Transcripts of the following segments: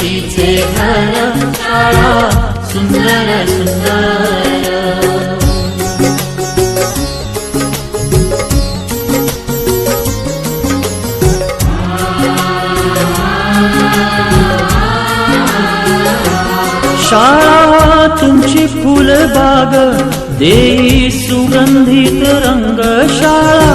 तिचे घर काळा सुंदर सुंदर. शाळा तुमची फुलबाग देई सुगंधित रंग शाळा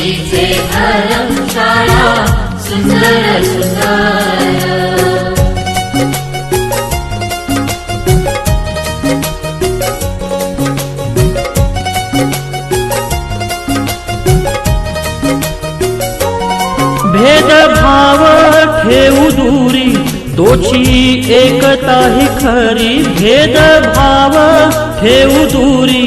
सरस्वतीचे धरमशाळा सुंदर सुंदर. भेदभाव ठेऊ दूरी दोची एकता ही खरी. भेदभाव ठेऊ दूरी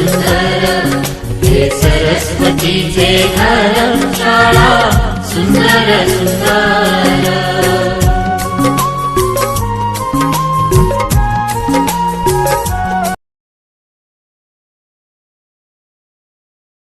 सरस्वती जे सुन्दर सुन्दर।